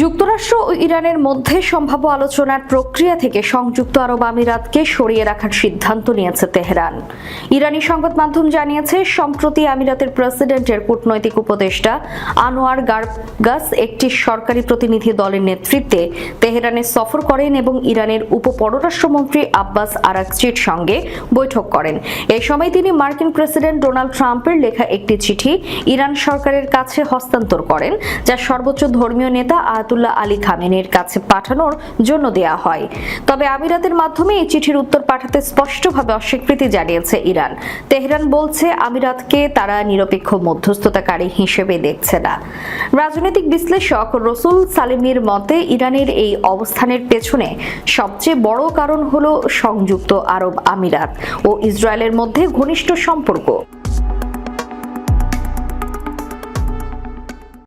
যুক্তরাষ্ট্র ও ইরানের মধ্যে সম্ভাব্য আলোচনার প্রক্রিয়া থেকে সংযুক্ত আরব আমিরাতকে সরিয়ে রাখার সিদ্ধান্ত নিয়েছে তেহরান। ইরানি সংবাদ মাধ্যম জানিয়েছে, সম্প্রতি আমিরাতের প্রেসিডেন্টের কূটনৈতিক উপদেষ্টা আনোয়ার গার্গাস একটি সরকারি প্রতিনিধি দলের নেতৃত্বে তেহরানে সফর করেন এবং ইরানের উপ পররাষ্ট্রমন্ত্রী আব্বাস আরাকচির সঙ্গে বৈঠক করেন। এই সময় তিনি মার্কিন প্রেসিডেন্ট ডোনাল্ড ট্রাম্পের লেখা একটি চিঠি ইরান সরকারের কাছে হস্তান্তর করেন, যা সর্বোচ্চ ধর্মীয় নেতা আয়াতুল্লাহ আলী খামেনির কাছে পাঠানোর জন্য দেয়া হয়। তবে আমিরাতের মাধ্যমে এই চিঠির উত্তর পাঠাতে স্পষ্টভাবে অস্বীকৃতি জানিয়েছে ইরান। তেহরান বলছে, আমিরাতকে তারা নিরপেক্ষ মধ্যস্থতাকারী হিসেবে দেখছে না। রাজনৈতিক বিশ্লেষক রসুল সালিমির মতে, ইরানের এই অবস্থানের পেছনে সবচেয়ে বড় কারণ হল সংযুক্ত আরব আমিরাত ও ইসরায়েলের মধ্যে ঘনিষ্ঠ সম্পর্ক।